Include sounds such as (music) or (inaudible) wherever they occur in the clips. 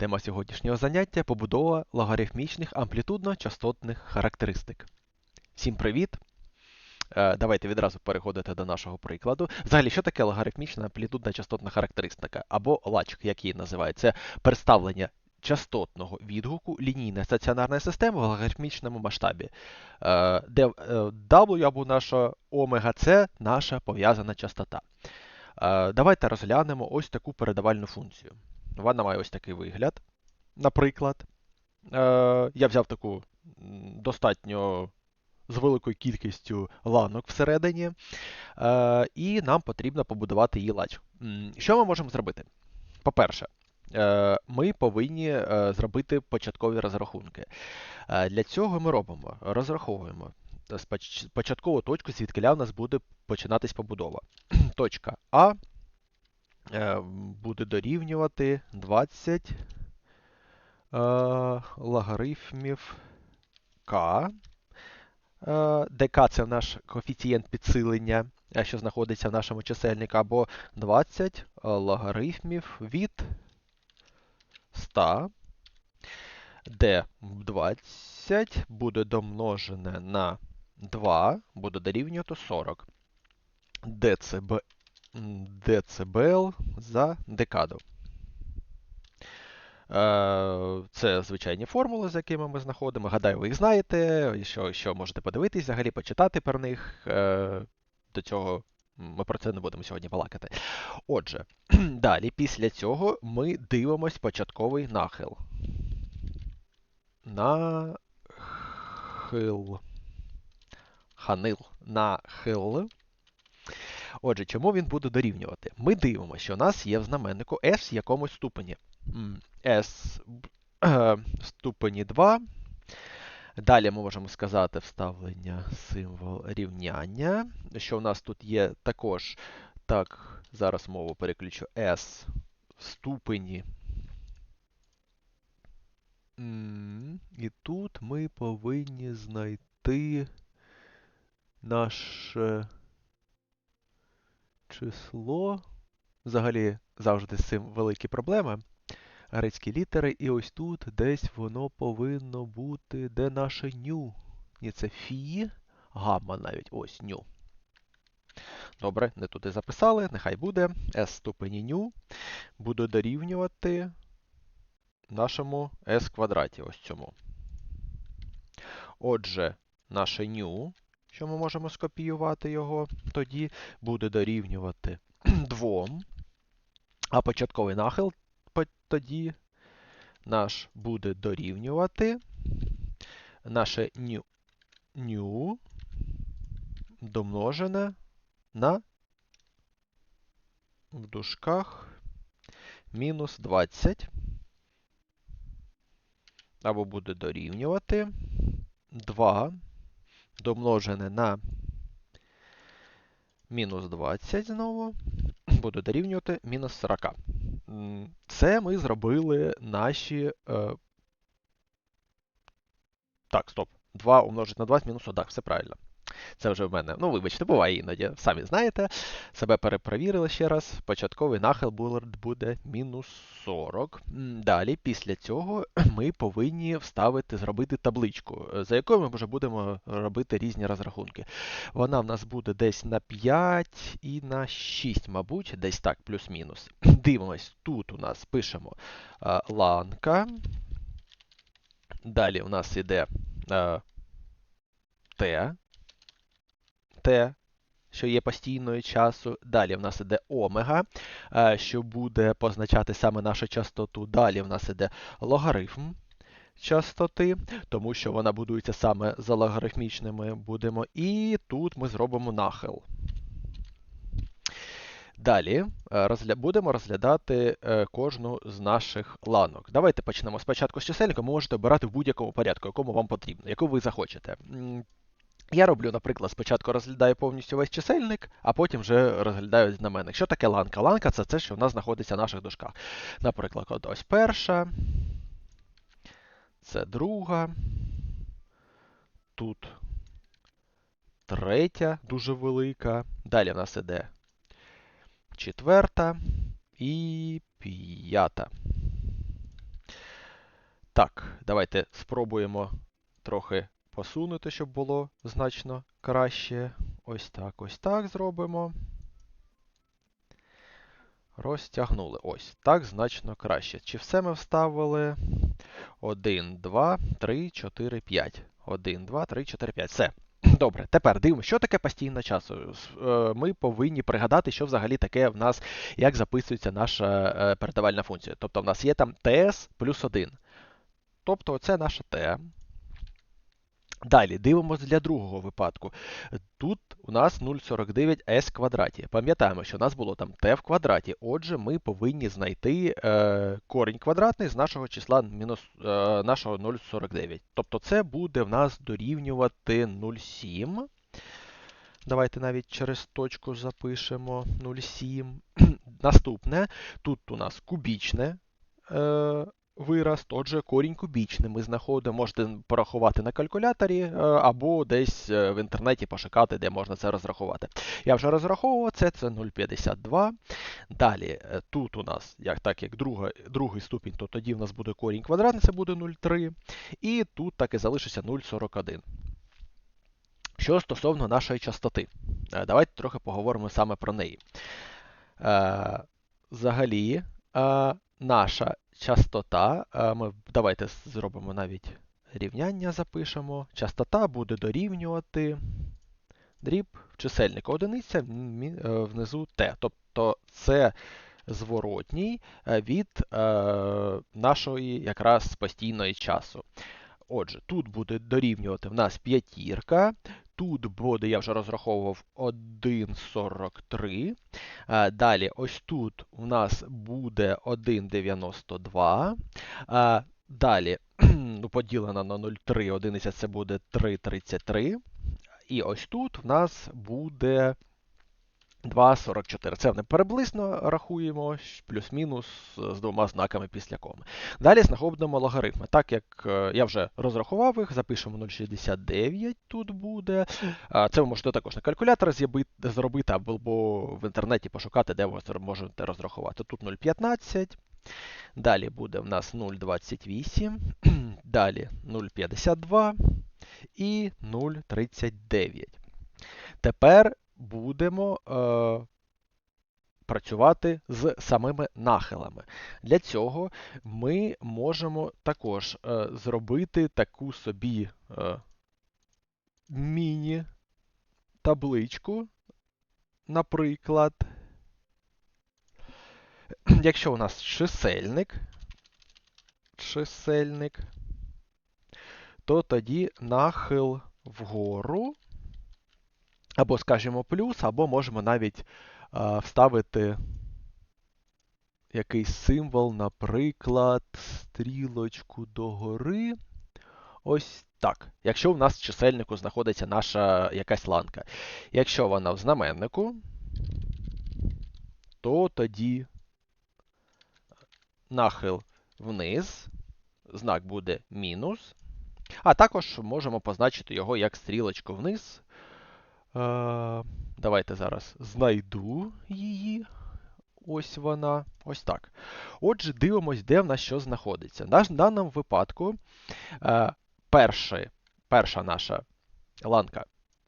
Тема сьогоднішнього заняття побудова логарифмічних амплітудно-частотних характеристик. Всім привіт! Е, Давайте відразу переходити до нашого прикладу. Взагалі, що таке логарифмічна амплітудна частотна характеристика або лачок, як її називають? Це представлення частотного відгуку лінійної стаціонарної системи в логарифмічному масштабі, е, де е, W або наша омега це наша пов'язана частота. Давайте розглянемо ось таку передавальну функцію. Вона має ось такий вигляд. Наприклад, е, я взяв таку достатньо з великою кількістю ланок всередині, е, і нам потрібно побудувати її лач. Що ми можемо зробити? По-перше, е, ми повинні е, зробити початкові розрахунки. Е, Для цього ми робимо, розраховуємо початкову точку, звідки в нас буде починатись побудова. (clears throat) Точка А буде дорівнювати 20 е, логарифмів е, де k це наш коефіцієнт підсилення, е, що знаходиться в нашому чисельнику, або 20 логарифмів від 100, де 20 буде домножене на 2, буде дорівнювати 40 дециб... м, децибел за декаду. Е, Це звичайні формули, за якими ми знаходимо. Гадаю, ви їх знаєте, що, що можете подивитись, взагалі почитати про них. Е, До цього ми про це не будемо сьогодні балакати. Отже, (clears throat) далі, після цього ми дивимось початковий нахил. Нахил. Ханил. Нахил. Отже, чому він буде дорівнювати? Ми дивимося, що у нас є в знаменнику s в якомусь ступені. S б- е, (clears throat) ступені 2. Далі ми можемо сказати вставлення символ рівняння. Що у нас тут є також, так, зараз мову переключу, s в ступені. І тут ми повинні знайти наше число. Взагалі завжди з цим великі проблеми. Грецькі літери, і ось тут десь воно повинно бути. Де наше ню? Ні, це фі, гамма навіть. Ось ню. Добре, не туди записали, нехай буде. S ступені ню буде дорівнювати нашому S квадраті. Ось цьому. Отже, наше ню, що ми можемо скопіювати його, тоді буде дорівнювати (clears throat) 2. А початковий нахил тоді наш буде дорівнювати наше ню, ню домножене на в дужках мінус 20. Або буде дорівнювати 2 домножене на мінус 20 знову (clears throat) буде дорівнювати мінус 40. Це ми зробили наші. Е... Так, стоп. 2 умножити на 20 мінус 1. Все правильно. Це вже в мене. Ну, вибачте, буває іноді. Самі знаєте. Себе перепровірили ще раз. Початковий нахил буде- мінус 40. Далі, після цього, (clears throat) ми повинні вставити, зробити табличку, е, за якою ми вже будемо робити різні розрахунки. Вона в нас буде десь на 5 і на 6, мабуть, десь так, плюс-мінус. (clears throat) Дивимось, тут у нас пишемо е, ланка. Далі у нас іде е, Т, Т, що є постійною часу. Далі в нас іде омега, е, що буде позначати саме нашу частоту. Далі в нас іде логарифм частоти, тому що вона будується саме за логарифмічними будемо. І тут ми зробимо нахил. Далі е, розгля... будемо розглядати е, кожну з наших ланок. Давайте почнемо спочатку з чисельника. Ви можете обирати в будь-якому порядку, якому вам потрібно, яку ви захочете. Я роблю, наприклад, спочатку розглядаю повністю весь чисельник, а потім вже розглядаю знаменник. Що таке ланка? Ланка це те, що в нас знаходиться в наших дужках. Наприклад, ось перша, це друга, тут третя, дуже велика. Далі в нас іде четверта і п'ята. Так, давайте спробуємо трохи посунути, щоб було значно краще. Ось так, ось так зробимо. Розтягнули. Ось так значно краще. Чи все ми вставили? 1, 2, 3, 4, 5. 1, 2, 3, 4, 5. Все. (clears throat) Добре, тепер дивимося, що таке постійно часу. Е, ми повинні пригадати, що взагалі таке в нас, як записується наша е, передавальна функція. Тобто в нас є там ts плюс 1. Тобто це наша t. Далі дивимося для другого випадку. Тут у нас 0,49s квадраті. Пам'ятаємо, що у нас було там t в квадраті. Отже, ми повинні знайти е, корінь квадратний з нашого числа мінус, е, нашого 0,49. Тобто це буде в нас дорівнювати 0,7. Давайте навіть через точку запишемо 0,7. (clears throat) Наступне, тут у нас кубічне. Вираз, отже, корінь кубічний ми знаходимо, можете порахувати на калькуляторі е, або десь е, в інтернеті пошукати, де можна це розрахувати. Я вже розраховував це, це 0,52. Далі, е, тут у нас, як так як друга, другий ступінь, то тоді в нас буде корінь квадратний, це буде 0,3. І тут так і залишиться 0,41. Що стосовно нашої частоти, давайте трохи поговоримо саме про неї. Взагалі, наша частота, ми давайте зробимо навіть рівняння, запишемо. Частота буде дорівнювати дріб чисельника одиниця е, внизу t. Тобто це зворотній е, від е, нашої якраз постійної часу. Отже, тут буде дорівнювати в нас п'ятірка, Тут буде, я вже розраховував 1,43. Е, далі, ось тут у нас буде 1,92. Е, далі, (clears throat) ну, поділено на 0,3, одиниця це буде 3,33. І ось тут в нас буде 2,44. Це не приблизно рахуємо, плюс-мінус з двома знаками після коми. Далі знаходимо логарифми. Так як е, я вже розрахував їх, запишемо 0,69 тут буде. Це ви можете також на калькулятор зробити, або в інтернеті пошукати, де ви можете розрахувати. Тут 0,15. Далі буде в нас 0,28, (clears throat) далі 0,52 і 0,39. Тепер будемо е, працювати з самими нахилами. Для цього ми можемо також е, зробити таку собі е, міні-табличку, наприклад. Якщо у нас чисельник, чисельник, то тоді нахил вгору або, скажімо, плюс, або можемо навіть а, вставити якийсь символ, наприклад, стрілочку догори. Ось так. Якщо в нас в чисельнику знаходиться наша якась ланка. Якщо вона в знаменнику, то тоді нахил вниз, знак буде мінус. А також можемо позначити його як стрілочку вниз. Е, давайте зараз знайду її. Ось вона. Ось так. Отже, дивимось, де в нас що знаходиться. В даному випадку е, перший, перша наша ланка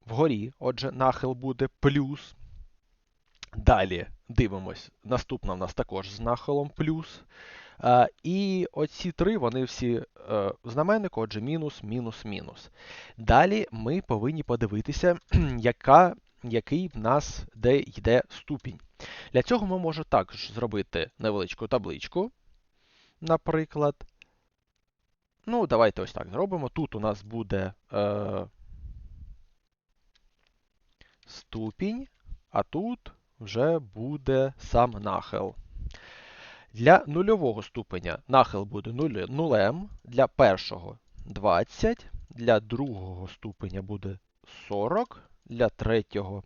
вгорі, отже, нахил буде плюс. Далі дивимось, наступна в нас також з нахилом плюс. І оці три, вони всі е, знаменнику, отже, мінус, мінус, мінус. Далі ми повинні подивитися, (clears throat) яка, який в нас де йде ступінь. Для цього ми можемо також зробити невеличку табличку. Наприклад. Ну, давайте ось так зробимо. Тут у нас буде е, ступінь, а тут вже буде сам нахил. Для нульового ступеня нахил буде нулем, для першого 20, для другого ступеня буде 40, для третього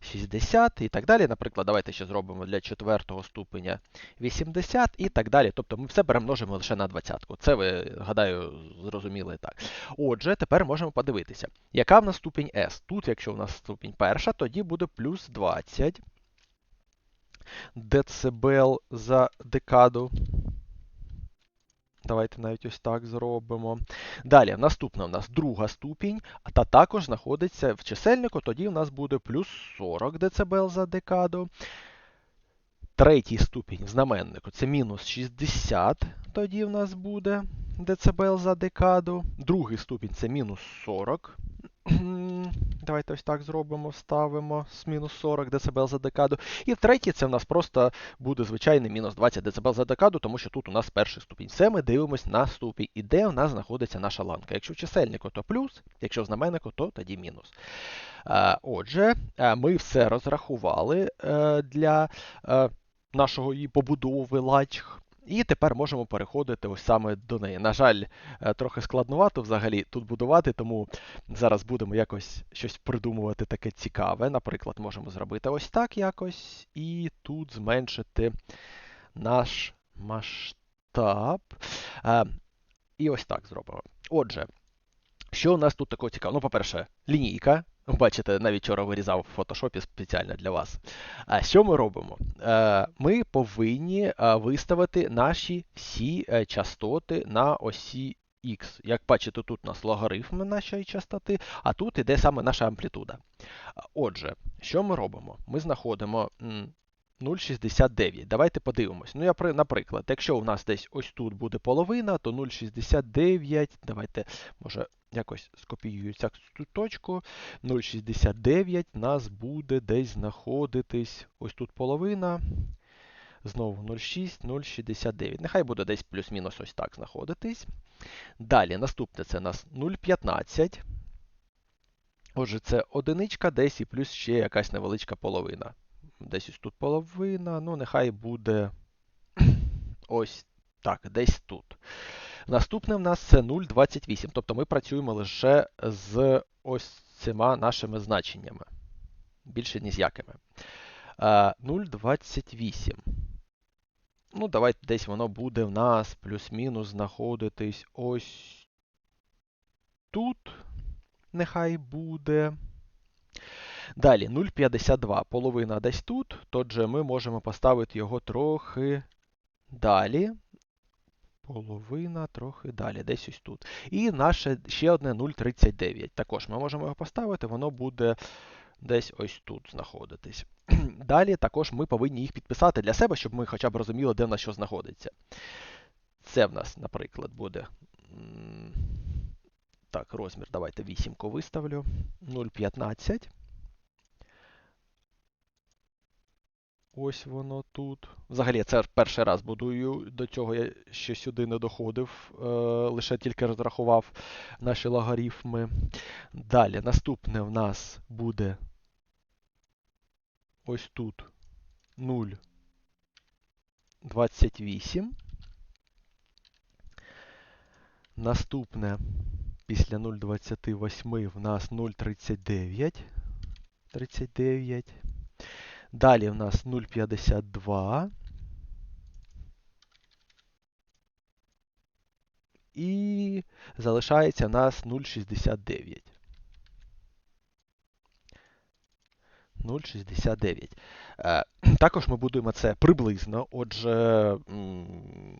60 і так далі. Наприклад, давайте ще зробимо для четвертого ступеня 80 і так далі. Тобто ми все перемножимо лише на 20. Це ви, гадаю, зрозуміли так. Отже, тепер можемо подивитися, яка в нас ступінь S. Тут, якщо в нас ступінь перша, тоді буде плюс 20 децибел за декаду. Давайте навіть ось так зробимо. Далі, наступна у нас друга ступінь, та також знаходиться в чисельнику, тоді у нас буде плюс 40 дБ за декаду. Третій ступінь в знаменнику це мінус 60, тоді в нас буде дБ за декаду. Другий ступінь це мінус 40. Давайте ось так зробимо, ставимо з мінус 40 дБ за декаду. І третій це в нас просто буде звичайний мінус 20 дБ за декаду, тому що тут у нас перший ступінь. Все ми дивимося на ступінь. І де у нас знаходиться наша ланка. Якщо в чисельнику, то плюс, якщо в знаменнику, то тоді мінус. Отже, ми все розрахували е, для е, нашого побудови лачг. І тепер можемо переходити ось саме до неї. На жаль, е, трохи складнувато взагалі тут будувати, тому зараз будемо якось щось придумувати таке цікаве. Наприклад, можемо зробити ось так якось, і тут зменшити наш масштаб. Е, і ось так зробимо. Отже, що у нас тут такого цікавого? Ну, по-перше, лінійка. Бачите, навіть вчора вирізав в фотошопі спеціально для вас. А що ми робимо? Е, ми повинні е, виставити наші всі е, частоти на осі X. Як бачите, тут у нас логарифм нашої частоти, а тут іде саме наша амплітуда. Отже, що ми робимо? Ми знаходимо 0,69. Давайте подивимось. Ну, я, Наприклад, якщо у нас десь ось тут буде половина, то 0,69. Давайте, може, якось скопіюю цю точку. 0,69 нас буде десь знаходитись. Ось тут половина. Знову 0,6, 0,69. Нехай буде десь плюс-мінус ось так знаходитись. Далі, наступне це у нас 0,15. Отже, це одиничка, десь і плюс ще якась невеличка половина. Десь ось тут половина, ну, нехай буде ось так, десь тут. Наступне в нас це 0,28. Тобто ми працюємо лише з ось цими нашими значеннями. Більше ні з якими. 0,28. Ну, давайте десь воно буде в нас плюс-мінус знаходитись ось тут. Нехай буде. Далі 0,52. Половина десь тут. Тотже ми можемо поставити його трохи далі. Половина трохи далі, десь ось тут. І наше ще одне 0,39. Також ми можемо його поставити, воно буде десь ось тут знаходитись. (clears throat) Далі також ми повинні їх підписати для себе, щоб ми хоча б розуміли, де в нас що знаходиться. Це в нас, наприклад, буде. Так, розмір, давайте 8 виставлю. 0,15. Ось воно тут. Взагалі, це перший раз будую. До цього я ще сюди не доходив, е, лише тільки розрахував наші логарифми. Далі, наступне в нас буде ось тут 0,28. Наступне після 0,28 в нас 0,39. 39. Далі в нас 0,52. І залишається в нас 0,69. 0,69. Е, (clears throat) також ми будуємо це приблизно, отже,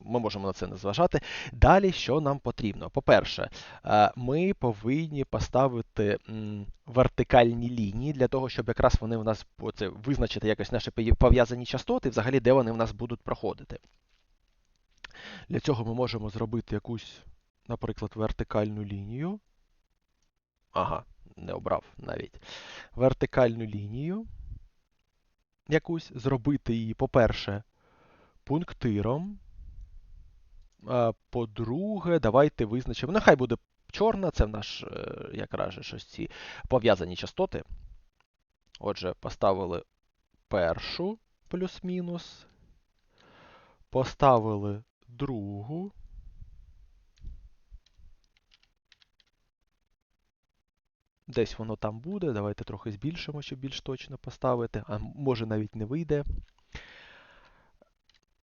ми можемо на це не зважати. Далі, що нам потрібно? По-перше, е, ми повинні поставити вертикальні лінії для того, щоб якраз вони у нас оце, визначити якось наші пов'язані частоти, взагалі, де вони в нас будуть проходити. Для цього ми можемо зробити якусь, наприклад, вертикальну лінію. Ага, не обрав навіть вертикальну лінію. Якусь зробити її, по-перше, пунктиром. По-друге, давайте визначимо. Нехай буде чорна, це в наш, е, якраз щось ці пов'язані частоти. Отже, поставили першу плюс-мінус. Поставили другу. Десь воно там буде. Давайте трохи збільшимо, щоб більш точно поставити. А може навіть не вийде.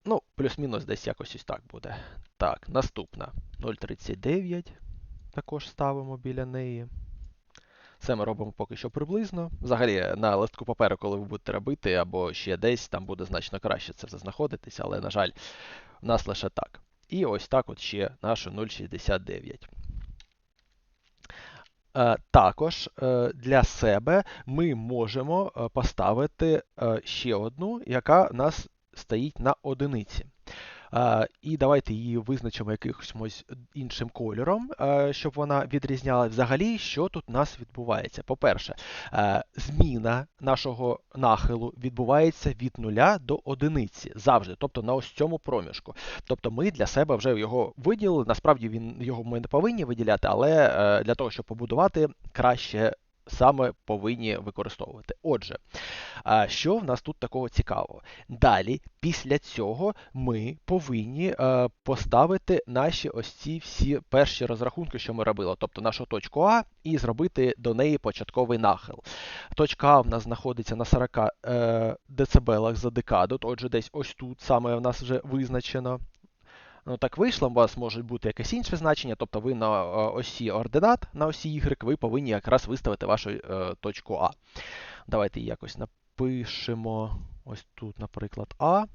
Ну, плюс-мінус десь якось ось так буде. Так, наступна 0,39. Також ставимо біля неї. Це ми робимо поки що приблизно. Взагалі, на листку паперу, коли ви будете робити, або ще десь, там буде значно краще це все знаходитися, але, на жаль, у нас лише так. І ось так от ще наше 0,69. Е, також е, для себе ми можемо е, поставити ще одну, яка у нас стоїть на одиниці. І давайте її визначимо якимось іншим кольором, щоб вона відрізняла взагалі, що тут у нас відбувається. По-перше, зміна нашого нахилу відбувається від нуля до одиниці завжди, тобто на ось цьому проміжку. Тобто ми для себе вже його виділили. Насправді він його ми не повинні виділяти, але е, для того, щоб побудувати, краще саме повинні використовувати. Отже, що в нас тут такого цікавого? Далі, після цього, ми повинні е, поставити наші ось ці всі перші розрахунки, що ми робили, тобто нашу точку А, і зробити до неї початковий нахил. Точка А в нас знаходиться на 40 е, дБ за декаду, отже, десь ось тут саме в нас вже визначено. Ну, так вийшло, у вас може бути якесь інше значення, тобто ви на е, осі ординат, на осі Y, ви повинні якраз виставити вашу е, точку А. Давайте якось напишемо ось тут, наприклад, А.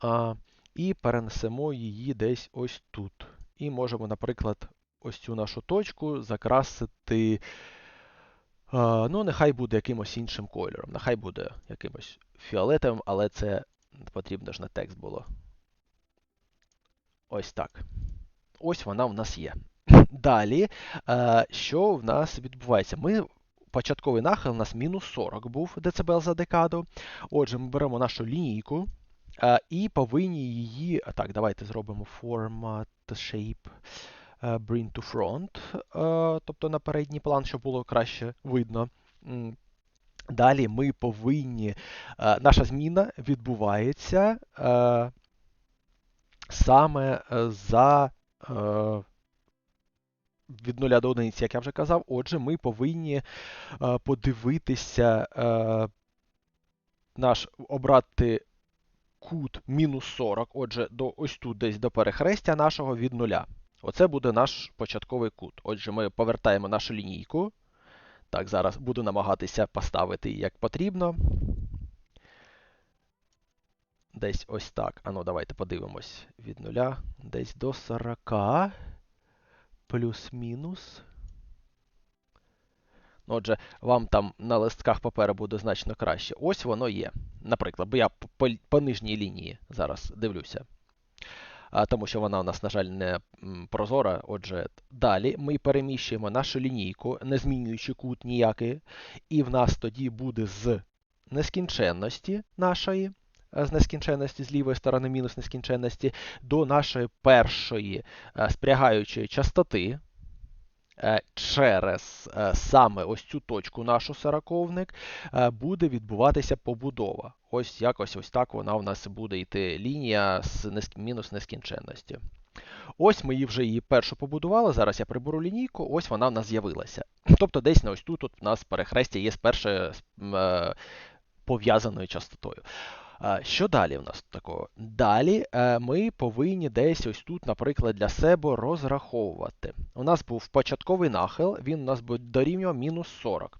а. І перенесемо її десь ось тут. І можемо, наприклад, ось цю нашу точку закрасити. Ну, нехай буде якимось іншим кольором. Нехай буде якимось фіолетовим, але це потрібно ж на текст було. Ось так. Ось вона в нас є. (laughs) Далі, е, що в нас відбувається? Ми Початковий нахил у нас мінус 40 був дБ за декаду. Отже, ми беремо нашу лінійку е, і повинні її. Так, давайте зробимо format shape е, bring to front, тобто на передній план, щоб було краще видно. Далі ми повинні, е, наша зміна відбувається е, саме е, за від 0 до 1, як я вже казав. Отже, ми повинні подивитися наш обрати кут мінус 40, отже, до ось тут десь до перехрестя нашого від 0. Оце буде наш початковий кут. Отже, ми повертаємо нашу лінійку. Так, зараз буду намагатися поставити як потрібно. Десь ось так. Ану, давайте подивимось від нуля. Десь до 40. Плюс-мінус. Ну, отже, вам там на листках паперу буде значно краще. Ось воно є. Наприклад, бо я по, по нижній лінії зараз дивлюся тому що вона у нас, на жаль, не прозора. Отже, далі ми переміщуємо нашу лінійку, не змінюючи кут ніякий, і в нас тоді буде з нескінченності нашої. З нескінченності з лівої сторони мінус нескінченності до нашої першої спрягаючої частоти, Е, через е, саме ось цю точку нашу сороковник е, буде відбуватися побудова. Ось якось ось так вона у нас буде йти лінія з мінус нескінченності. Ось ми її вже її першу побудували. Зараз я приберу лінійку, ось вона в нас з'явилася. (clears throat) Тобто десь на ось тут у нас перехрестя є з першою пов'язаною частотою. Що далі в нас такого? Далі е, ми повинні десь ось тут, наприклад, для себе розраховувати. У нас був початковий нахил, він у нас буде дорівнював мінус 40.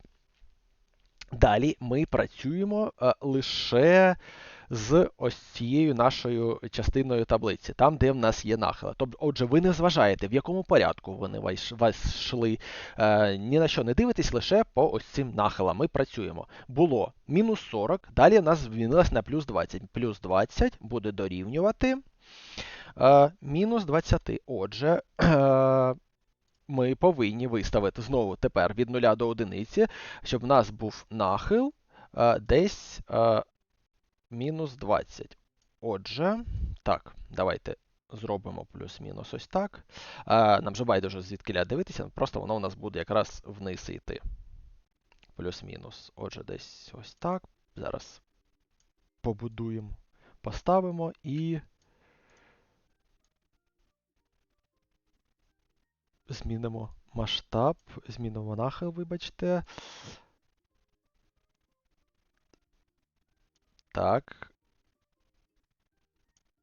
Далі ми працюємо е, лише з ось цією нашою частиною таблиці, там, де в нас є нахили. Тобто, отже, ви не зважаєте, в якому порядку вони вас йшли, е, ні на що не дивитесь, лише по ось цим нахилам. Ми працюємо. Було мінус 40, далі в нас змінилось на плюс 20. Плюс 20 буде дорівнювати е, мінус 20. Отже. Е, ми повинні виставити знову тепер від 0 до 1, щоб в нас був нахил е, десь е, мінус 20. Отже, так, давайте зробимо плюс-мінус ось так. А, Нам же байдуже звідки дивитися, просто воно у нас буде якраз вниз йти. Плюс-мінус. Отже, десь ось так. Зараз побудуємо, поставимо і. Змінимо масштаб, змінимо нахил, вибачте. Так.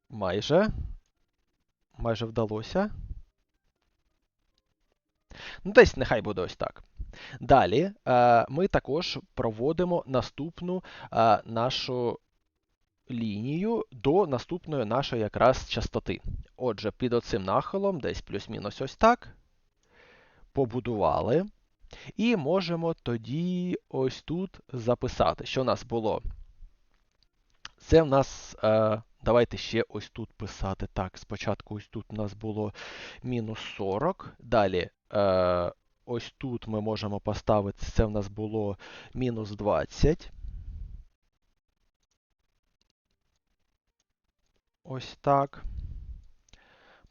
Майже. Майже вдалося. Ну, десь нехай буде ось так. Далі е, ми також проводимо наступну е, нашу лінію до наступної нашої якраз частоти. Отже, під оцим нахилом, десь плюс-мінус ось так. Побудували. І можемо тоді ось тут записати, що у нас було. Це в нас, е, давайте ще ось тут писати. Так, спочатку ось тут у нас було мінус 40. Далі, е, ось тут ми можемо поставити, це в нас було мінус 20. Ось так.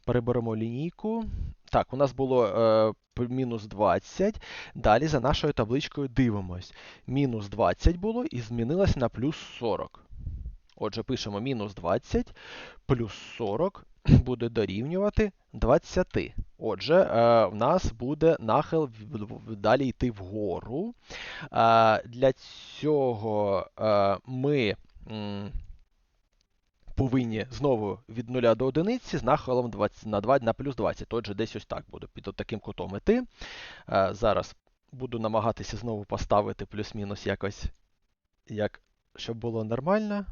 Переберемо лінійку. Так, у нас було е, мінус 20. Далі за нашою табличкою дивимось. Мінус 20 було і змінилось на плюс 40. Отже, пишемо мінус 20 плюс 40 буде дорівнювати 20. Отже, е, в нас буде нахил далі йти вгору. Е, Для цього е, ми. повинні знову від 0 до 1 з нахилом 20, на 2 на плюс 20. Отже, десь ось так буде під таким кутом іти. Зараз буду намагатися знову поставити плюс-мінус якось, як, щоб було нормально.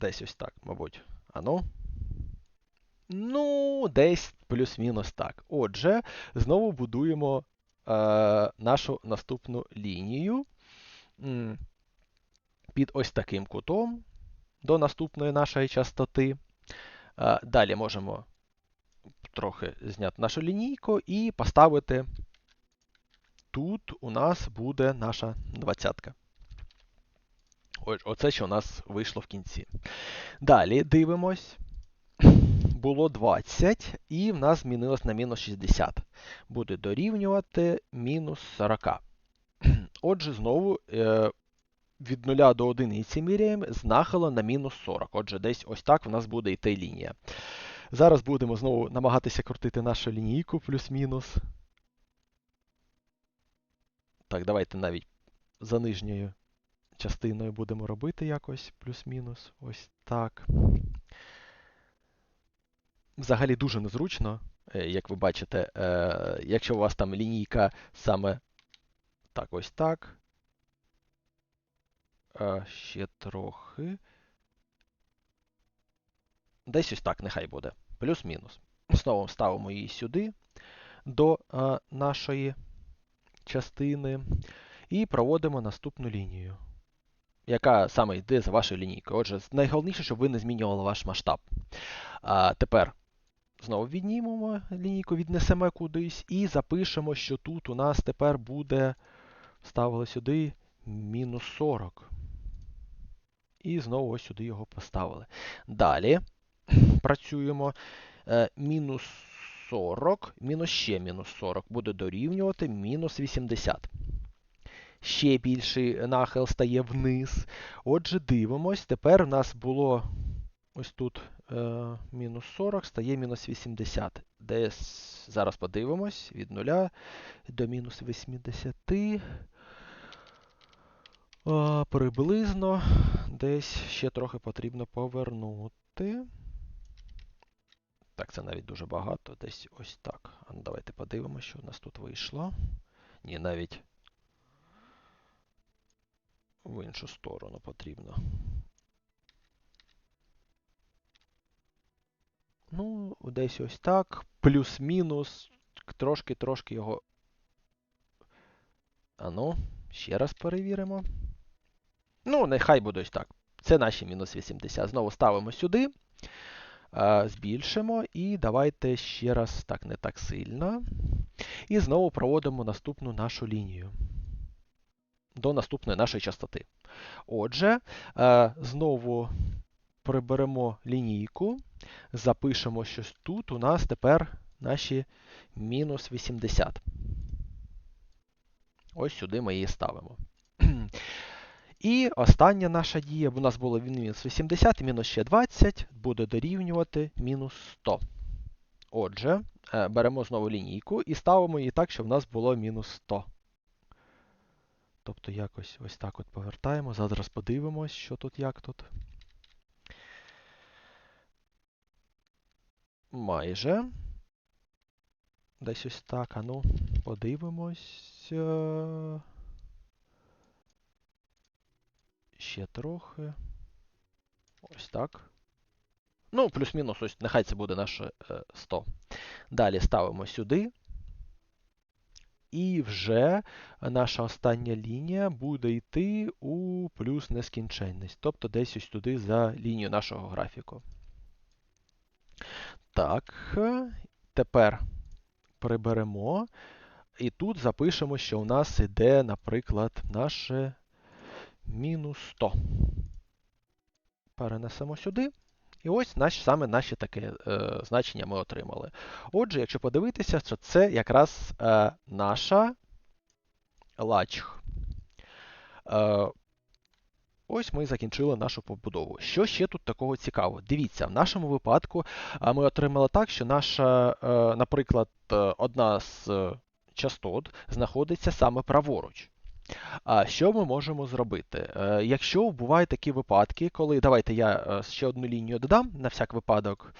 Десь ось так, мабуть. Ану. Ну, десь плюс-мінус так. Отже, знову будуємо е, нашу наступну лінію під ось таким кутом до наступної нашої частоти. Е, Далі можемо трохи зняти нашу лінійку і поставити тут у нас буде наша двадцятка. Оце, що у нас вийшло в кінці. Далі дивимось. Було 20, і в нас змінилось на мінус 60. Буде дорівнювати мінус 40. Отже, знову е, від 0 до 1 міряємо з нахилом на мінус 40. Отже, десь ось так в нас буде йти лінія. Зараз будемо знову намагатися крутити нашу лінійку плюс-мінус. Так, давайте навіть за нижньою частиною будемо робити якось плюс-мінус. Ось так. Взагалі дуже незручно, е, як ви бачите, е, якщо у вас там лінійка саме так, ось так. Ще трохи. Десь ось так, нехай буде. Плюс-мінус. Знову ставимо її сюди до е, нашої частини. І проводимо наступну лінію, яка саме йде за вашою лінійкою. Отже, найголовніше, щоб ви не змінювали ваш масштаб. А, Тепер знову віднімемо лінійку, віднесемо кудись і запишемо, що тут у нас тепер буде, ставили сюди мінус 40. І знову ось сюди його поставили. Далі працюємо. Е, мінус 40, мінус ще мінус 40 буде дорівнювати мінус 80. Ще більший нахил стає вниз. Отже, дивимось. Тепер у нас було ось тут е, мінус 40, стає мінус 80. Десь зараз подивимось від 0 до мінус 80. Е, приблизно десь ще трохи потрібно повернути. Так, це навіть дуже багато. Десь ось так. Ну, давайте подивимося, що у нас тут вийшло. Ні, навіть в іншу сторону потрібно. Ну, десь ось так. Плюс-мінус. Трошки-трошки його. Ану, ще раз перевіримо. Ну, нехай буде ось так. Це наші мінус 80. Знову ставимо сюди. Збільшимо і давайте ще раз так не так сильно. І знову проводимо наступну нашу лінію до наступної нашої частоти. Отже, е, знову приберемо лінійку, запишемо, що тут у нас тепер наші мінус 80. Ось сюди ми її ставимо. І остання наша дія, у нас було мінус 80 і мінус ще 20, буде дорівнювати мінус 100. Отже, е, беремо знову лінійку і ставимо її так, щоб в нас було мінус 100. Тобто якось ось так от повертаємо. Зараз подивимось, що тут, як тут. Майже. Десь ось так. А ну, подивимось. ще трохи. Ось так. Ну, плюс-мінус, ось нехай це буде наше е, 100. Далі ставимо сюди. І вже наша остання лінія буде йти у плюс нескінченність. Тобто десь ось туди за лінію нашого графіку. Так, тепер приберемо. І тут запишемо, що у нас іде, наприклад, наше мінус 100. Перенесемо сюди. І ось наш, саме наші таке е, значення ми отримали. Отже, якщо подивитися, то це якраз е, наша лачх. Е, ось ми закінчили нашу побудову. Що ще тут такого цікавого? Дивіться, в нашому випадку ми отримали так, що наша, е, наприклад, е, одна з е, частот знаходиться саме праворуч. А що ми можемо зробити? Е, Якщо бувають такі випадки, коли давайте я е, ще одну лінію додам на всяк випадок,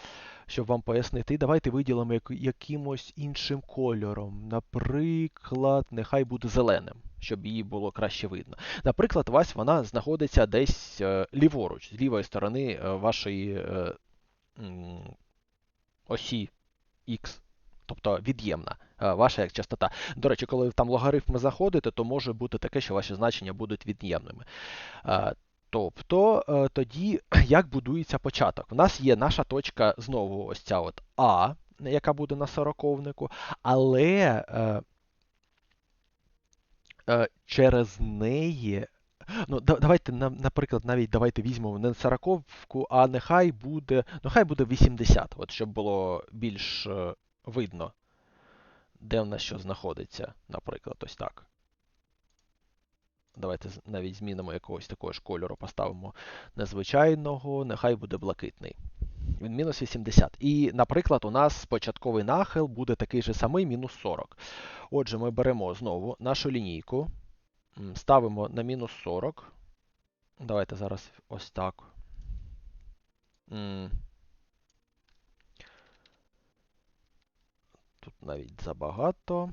щоб вам пояснити, давайте виділимо якимось іншим кольором. Наприклад, нехай буде зеленим, щоб її було краще видно. Наприклад, у вас вона знаходиться десь е, ліворуч, з лівої сторони вашої осі X, тобто від'ємна е, ваша як частота. До речі, коли ви там логарифми заходите, то може бути таке, що ваші значення будуть від'ємними. Е, Тобто е, тоді (clears throat) як будується початок? У нас є наша точка знову ось ця от А, яка буде на сороковнику, але через неї. Ну, давайте, наприклад, навіть давайте візьмемо не сороковку, а нехай буде, ну хай буде 80, от щоб було більш видно, де в нас що знаходиться, наприклад, ось так. Давайте навіть змінимо якогось такого ж кольору, поставимо незвичайного, нехай буде блакитний. Він мінус 80. І, наприклад, у нас початковий нахил буде такий же самий, мінус 40. Отже, ми беремо знову нашу лінійку, ставимо на мінус 40. Давайте зараз ось так. Тут навіть забагато.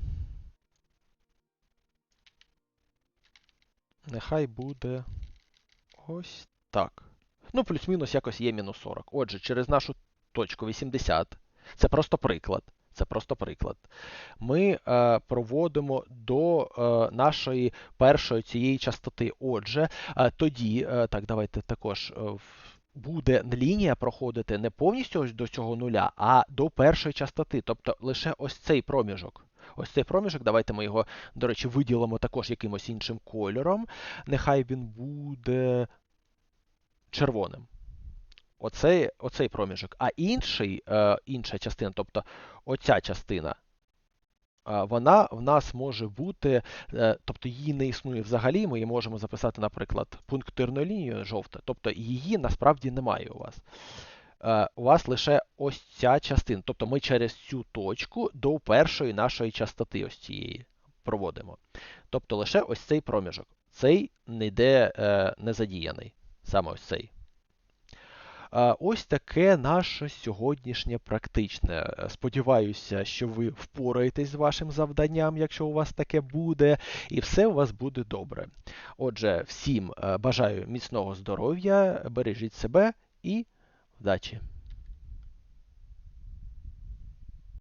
Нехай буде ось так. Ну, плюс-мінус якось є мінус 40. Отже, через нашу точку 80, це просто приклад. Це просто приклад. Ми е, проводимо до е, нашої першої цієї частоти. Отже, е, тоді, е, так, давайте також е, буде лінія проходити не повністю ось до цього нуля, а до першої частоти. Тобто лише ось цей проміжок. Ось цей проміжок, давайте ми його, до речі, виділимо також якимось іншим кольором. Нехай він буде червоним. Оцей, оцей проміжок. А інший, е, інша частина, тобто оця частина, вона в нас може бути, е, тобто її не існує взагалі. Ми її можемо записати, наприклад, пунктирною лінією жовта, тобто її насправді немає у вас. Е, у вас лише ось ця частина. Тобто ми через цю точку до першої нашої частоти ось цієї проводимо. Тобто лише ось цей проміжок. Цей ніде е, не задіяний. Саме ось цей. Ось таке наше сьогоднішнє практичне. Сподіваюся, що ви впораєтесь з вашим завданням, якщо у вас таке буде, і все у вас буде добре. Отже, всім е, бажаю міцного здоров'я, бережіть себе і вдачі!